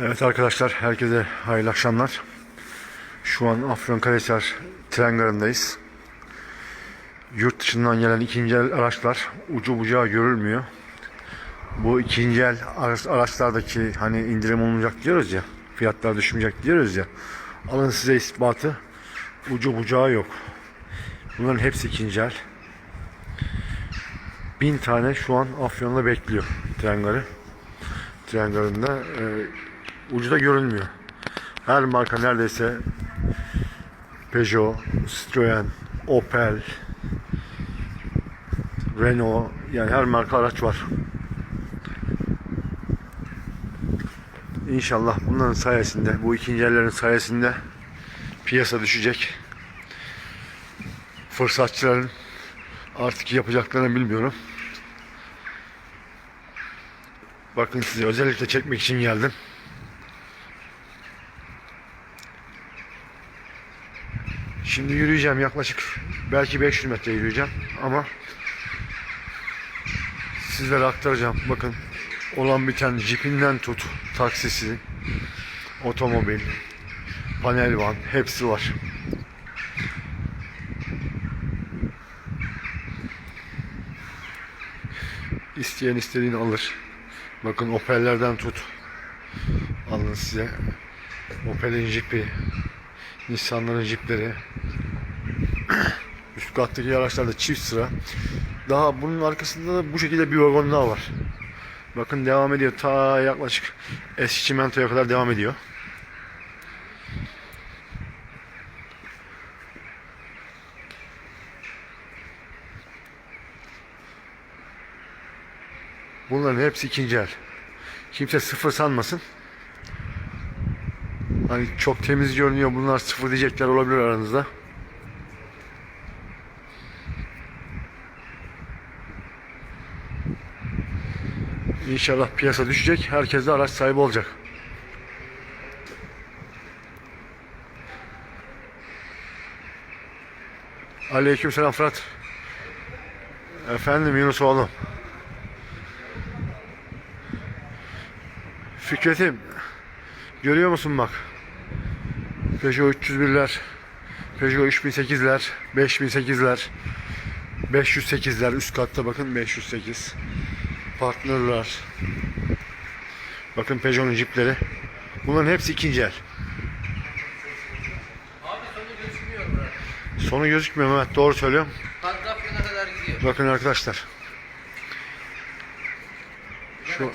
Evet arkadaşlar herkese hayırlı akşamlar. Şu an Afyonkarahisar tren garındayız. Yurt dışından gelen ikinci el araçlar ucu bucağı görülmüyor. Bu ikinci el araç- araçlardaki hani indirim olmayacak diyoruz ya, fiyatlar düşmeyecek diyoruz ya. Alın size ispatı ucu bucağı yok. Bunların hepsi ikinci el. Bin tane şu an Afyon'da bekliyor tren garı. Tren garında e, ucu da görünmüyor. Her marka neredeyse Peugeot, Citroen, Opel, Renault yani her marka araç var. İnşallah bunların sayesinde, bu ikinci ellerin sayesinde piyasa düşecek. Fırsatçıların artık yapacaklarını bilmiyorum. Bakın size özellikle çekmek için geldim. Şimdi yürüyeceğim yaklaşık belki 500 metre yürüyeceğim ama sizlere aktaracağım. Bakın olan biten jipinden tut taksisi, otomobil, panel van hepsi var. İsteyen istediğini alır. Bakın Opel'lerden tut. Alın size. Opel'in jipi, Nissan'ların jipleri. Üst kattaki araçlarda çift sıra. Daha bunun arkasında da bu şekilde bir vagon daha var. Bakın devam ediyor. Ta yaklaşık eski çimentoya kadar devam ediyor. Bunların hepsi ikinci el. Kimse sıfır sanmasın. Hani çok temiz görünüyor bunlar sıfır diyecekler olabilir aranızda. İnşallah piyasa düşecek. Herkes de araç sahibi olacak. Aleykümselam Fırat. Efendim Yunus oğlum. Fikret'im görüyor musun bak Peugeot 301'ler Peugeot 3008'ler 5008'ler 508'ler üst katta bakın 508 Partnerlar Bakın Peugeot'un jipleri. Bunların hepsi ikinci el. Abi sonu gözükmüyor bura. Sonu gözükmüyor Mehmet doğru söylüyorum. Kadrafyon'a kadar gidiyor. Bakın arkadaşlar. Şu...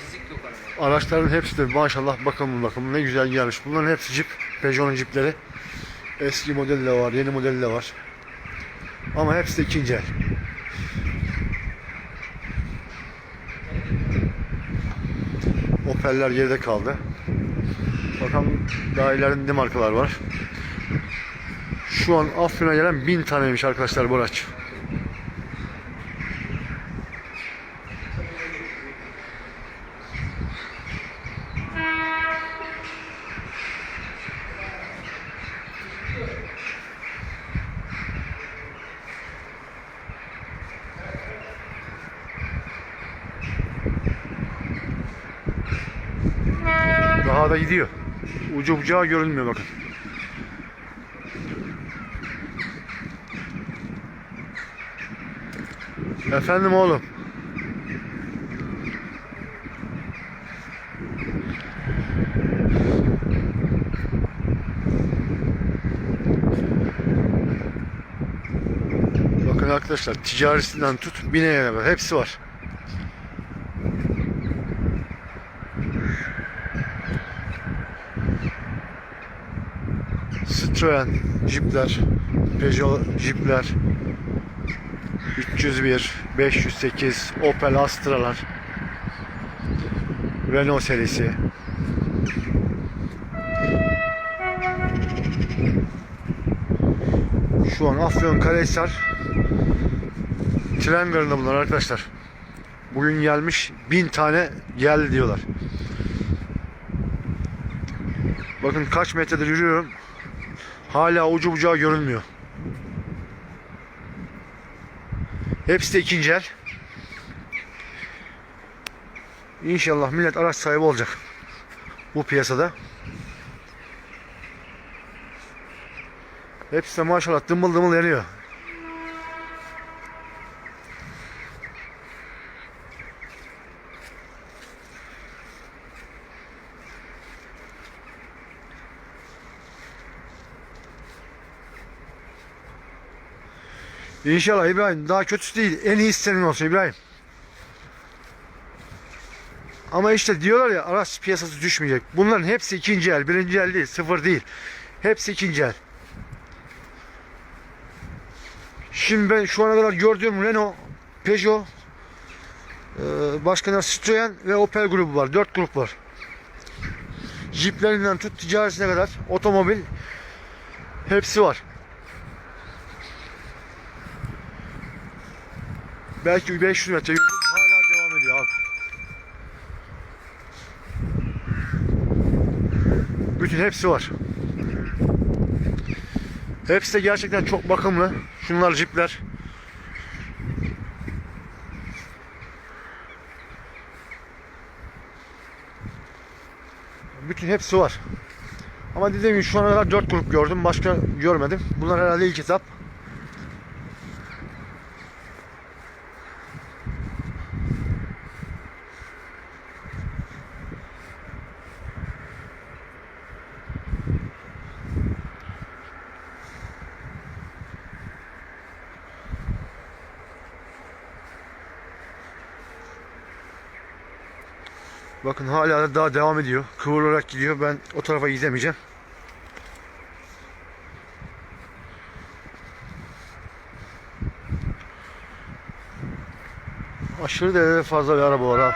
Araçların hepsi de maşallah bakın bakın ne güzel gelmiş. Bunların hepsi Jeep. Peugeot'un Jeep'leri. Eski model de var, yeni model de var. Ama hepsi de ikinci el. Opel'ler geride kaldı. Bakalım daha ileride ne markalar var. Şu an Afyon'a gelen bin taneymiş arkadaşlar bu araç. Daha da gidiyor. Ucu bucağı görünmüyor bakın. Efendim oğlum. Bakın arkadaşlar ticarisinden tut bineye kadar hepsi var. Citroen Jeep'ler, Peugeot Jeep'ler, 301, 508, Opel Astra'lar, Renault serisi. Şu an Afyonkarahisar tren garında bunlar arkadaşlar. Bugün gelmiş bin tane geldi diyorlar. Bakın kaç metredir yürüyorum. Hala ucu bucağı görünmüyor. Hepsi de ikinci el. İnşallah millet araç sahibi olacak. Bu piyasada. Hepsi de maşallah dımbıl dımbıl yanıyor. İnşallah İbrahim daha kötüsü değil. En iyisi senin olsun İbrahim. Ama işte diyorlar ya araç piyasası düşmeyecek. Bunların hepsi ikinci el. Birinci el değil. Sıfır değil. Hepsi ikinci el. Şimdi ben şu ana kadar gördüğüm Renault, Peugeot, eee, başka ne Citroen ve Opel grubu var. Dört grup var. Jeeplerinden tut ticaretine kadar otomobil hepsi var. Belki bir 500 metre yürüdüm hala devam ediyor abi. Bütün hepsi var. Hepsi de gerçekten çok bakımlı. Şunlar jipler. Bütün hepsi var. Ama dediğim gibi şu ana kadar 4 grup gördüm. Başka görmedim. Bunlar herhalde ilk etap. Bakın hala da daha devam ediyor. Kıvrılarak gidiyor. Ben o tarafa gidemeyeceğim. Aşırı derecede fazla bir araba var abi.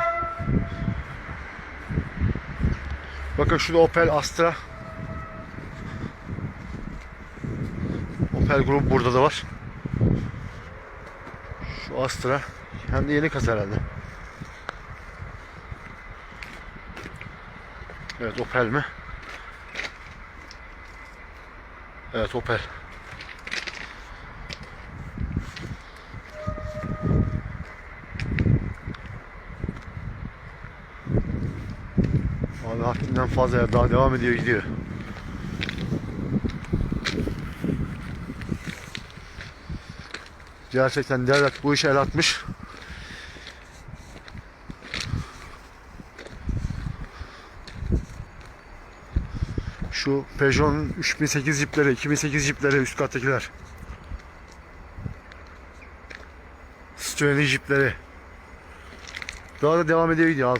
Bakın şurada Opel Astra. Opel grubu burada da var. Şu Astra. Hem de yeni kasa herhalde. Evet Opel mi? Evet Opel. Abi haddinden fazla ya daha devam ediyor gidiyor. Gerçekten devlet bu işe el atmış. Şu Peugeot'un 3008 jipleri, 2008 jipleri üst kattakiler. Citroen'in jipleri. Daha da devam ediyor gidiyor abi.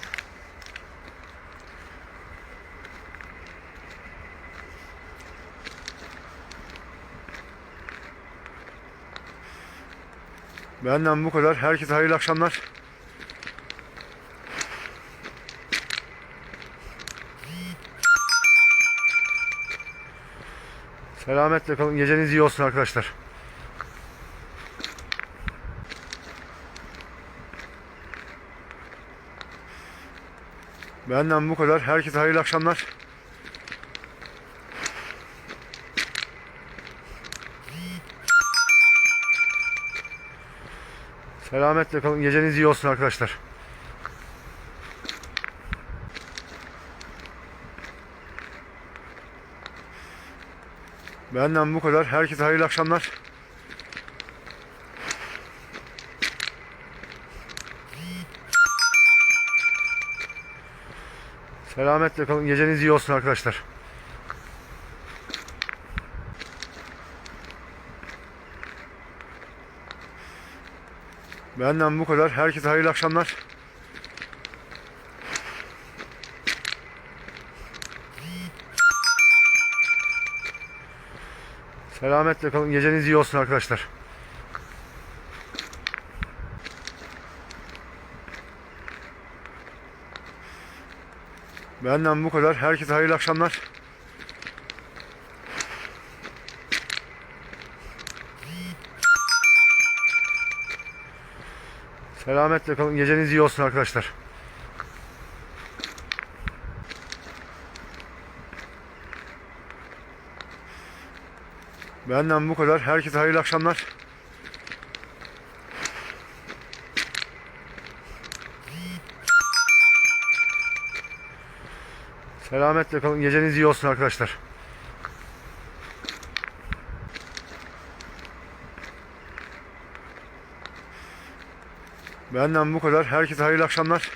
Benden bu kadar. Herkese hayırlı akşamlar. Selametle kalın. Geceniz iyi olsun arkadaşlar. Benden bu kadar. Herkese hayırlı akşamlar. Selametle kalın. Geceniz iyi olsun arkadaşlar. Benden bu kadar. Herkese hayırlı akşamlar. Selametle kalın. Geceniz iyi olsun arkadaşlar. Benden bu kadar. Herkese hayırlı akşamlar. Selametle kalın. Geceniz iyi olsun arkadaşlar. Benden bu kadar. Herkese hayırlı akşamlar. Selametle kalın. Geceniz iyi olsun arkadaşlar. Benden bu kadar. Herkese hayırlı akşamlar. Selametle kalın. Geceniz iyi olsun arkadaşlar. Benden bu kadar. Herkese hayırlı akşamlar.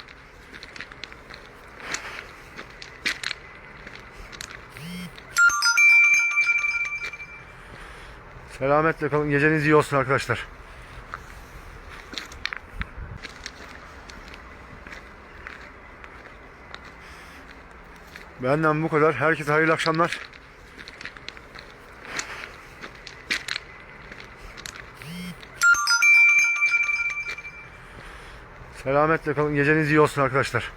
Selametle kalın. Geceniz iyi olsun arkadaşlar. Benden bu kadar. Herkese hayırlı akşamlar. Selametle kalın. Geceniz iyi olsun arkadaşlar.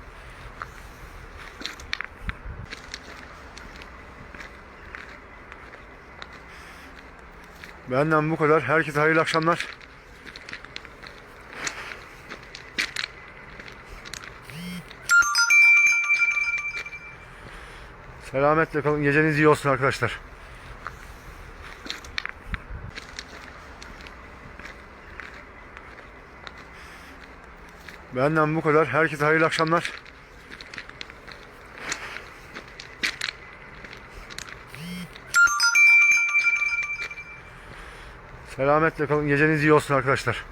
Benden bu kadar. Herkese hayırlı akşamlar. Selametle kalın. Geceniz iyi olsun arkadaşlar. Benden bu kadar. Herkese hayırlı akşamlar. Selametle kalın. Geceniz iyi olsun arkadaşlar.